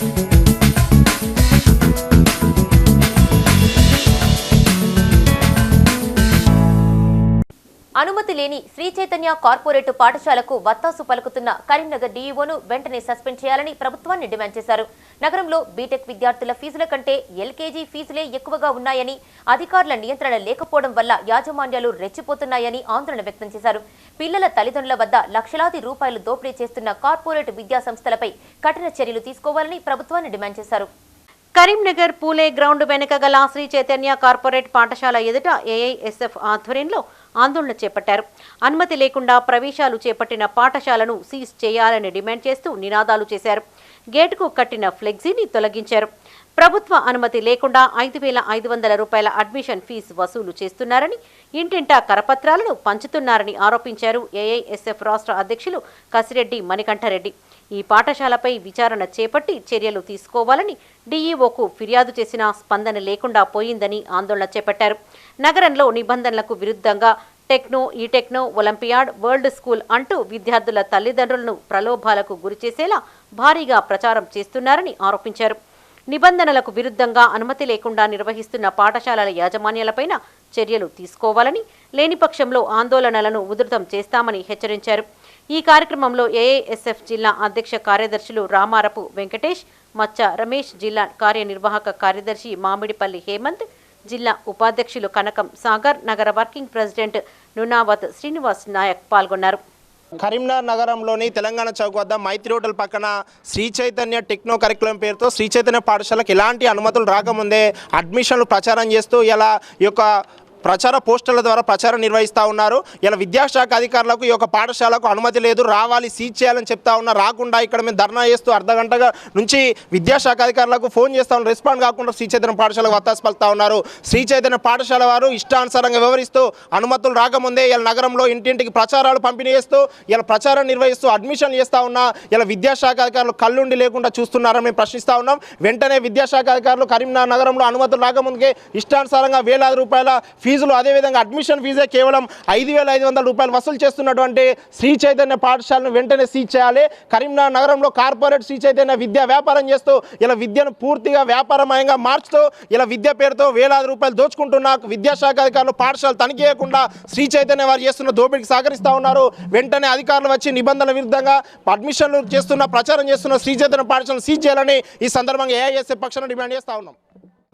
Thank you. అనుమతి లేని Shri Chaitanya corporate పాఠశాలకు వత్తాసు పలుకుతున్న కరీంనగర్ డీఈఓను వెంటనే సస్పెండ్ చేయాలని ప్రభుత్వాన్ని డిమాండ్ చేశారు. నగరంలో బీటెక్ విద్యార్థుల ఫీజుల కంటే ఎల్కేజీ ఫీజులే ఎక్కువగా ఉన్నాయని అధికారుల నియంత్రణ లేకపోవడం వల్ల యాజమాన్యాలు రెచ్చిపోతున్నాయని ఆందోళన వ్యక్తం చేశారు. పిల్లల తల్లిదండ్రుల వద్ద లక్షలాది రూపాయలు దోపిడీ చేస్తున్న కార్పొరేట్ విద్యా సంస్థలపై కఠిన చర్యలు తీసుకోవాలని ప్రభుత్వాన్ని డిమాండ్ చేశారు. కరీంనగర్ పూలే గ్రౌండ్ వెనుక గల శ్రీ చైతన్య కార్పొరేట్ పాఠశాల ఎదుట ఏఐఎస్ఎఫ్ ఆధ్వర్యంలో ఆందోళన చేపట్టారు. అనుమతి లేకుండా ప్రవేశాలు చేపట్టిన పాఠశాలను సీజ్ చేయాలని డిమాండ్ చేస్తూ నినాదాలు చేశారు. గేటుకు కట్టిన ఫ్లెక్సీని తొలగించారు. ప్రభుత్వ అనుమతి లేకుండా ఐదు వేల ఐదు వందల రూపాయల అడ్మిషన్ ఫీజు వసూలు చేస్తున్నారని ఇంటింటా కరపత్రాలను పంచుతున్నారని ఆరోపించారు ఏఐఎస్ఎఫ్ రాష్ట్ర అధ్యక్షులు కసిరెడ్డి మణికంఠరెడ్డి. ఈ పాఠశాలపై విచారణ చేపట్టి చర్యలు తీసుకోవాలని డీఈఓకు ఫిర్యాదు చేసినా స్పందన లేకుండా పోయిందని ఆందోళన చేపట్టారు. నగరంలో నిబంధనలకు విరుద్ధంగా టెక్నో ఈ టెక్నో ఒలింపియాడ్ వరల్డ్ స్కూల్ అంటూ విద్యార్థుల తల్లిదండ్రులను ప్రలోభాలకు గురిచేసేలా భారీగా ప్రచారం చేస్తున్నారని ఆరోపించారు. నిబంధనలకు విరుద్ధంగా అనుమతి లేకుండా నిర్వహిస్తున్న పాఠశాలల యాజమాన్యాలపైన చర్యలు తీసుకోవాలని లేని పక్షంలో ఆందోళనలను ఉధృతం చేస్తామని హెచ్చరించారు. ఈ కార్యక్రమంలో ఏఐఎస్ఎఫ్ జిల్లా అధ్యక్ష కార్యదర్శులు రామారపు వెంకటేష్ మచ్చ రమేష్ జిల్లా కార్యనిర్వాహక కార్యదర్శి మామిడిపల్లి హేమంత్ జిల్లా ఉపాధ్యక్షులు కనకం సాగర్ నగర వర్కింగ్ ప్రెసిడెంట్ నునావత్ శ్రీనివాస్ నాయక్ పాల్గొన్నారు. కరీంనగర్ నగరంలోని తెలంగాణ చౌక్ వద్ద మైత్రి హోటల్ పక్కన శ్రీ చైతన్య టెక్నో కరికులం పేరుతో శ్రీ చైతన్య పాఠశాలకు ఎలాంటి అనుమతులు రాకముందే అడ్మిషన్లు ప్రచారం చేస్తూ ఇలా ఈ యొక్క ప్రచార పోస్టర్ల ద్వారా ప్రచారం నిర్వహిస్తూ ఉన్నారు. ఇలా విద్యాశాఖ అధికారులకు ఈ యొక్క పాఠశాలకు అనుమతి లేదు. రావాలి సీజ్ చేయాలని చెప్తా ఉన్నా రాకుండా ఇక్కడ మేము ధర్నా చేస్తూ అర్ధ గంటగా నుంచి విద్యాశాఖ అధికారులకు ఫోన్ చేస్తా ఉన్నారు రెస్పాండ్ కాకుండా శ్రీ చైతన్య పాఠశాలకు వత్తాసు ఉన్నారు. శ్రీ చైతన్య పాఠశాల వారు ఇష్టానుసారంగా వివరిస్తూ అనుమతులు రాకముందే ఇలా నగరంలో ఇంటింటికి ప్రచారాలు పంపిణీ చేస్తూ ఇలా ప్రచారం నిర్వహిస్తూ అడ్మిషన్ చేస్తా ఉన్నా ఇలా విద్యాశాఖ అధికారులు కళ్ళుండి లేకుండా చూస్తున్నారని మేము ప్రశ్నిస్తూ ఉన్నాం. వెంటనే విద్యాశాఖ అధికారులు కరీంనగర్ నగరంలో అనుమతులు రాకముందుకే ఇష్టానుసారంగా వేలాది రూపాయల ఫీజులు అదేవిధంగా అడ్మిషన్ ఫీజే కేవలం ఐదు వేల ఐదు వందల రూపాయలు వసూలు చేస్తున్నటువంటి శ్రీ చైతన్య పాఠశాలను వెంటనే సీజ్ చేయాలి. కరీంనగర్ నగరంలో కార్పొరేట్ శ్రీ చైతన్య విద్యా వ్యాపారం చేస్తూ ఇలా విద్యను పూర్తిగా వ్యాపారమయంగా మార్చుతూ ఇలా విద్య పేరుతో వేలాది రూపాయలు దోచుకుంటున్న విద్యాశాఖ అధికారులు పాఠశాల తనిఖీ చేయకుండా శ్రీ చైతన్య వారు చేస్తున్న దోపిడీకి సహకరిస్తూ ఉన్నారు. వెంటనే అధికారులు వచ్చి నిబంధనల విరుద్ధంగా అడ్మిషన్లు చేస్తున్న ప్రచారం చేస్తున్న శ్రీ చైతన్య పాఠశాలను సీజ్ చేయాలని ఈ సందర్భంగా ఏఐఎస్ఎఫ్ పక్షాన డిమాండ్ చేస్తా ఉన్నాం.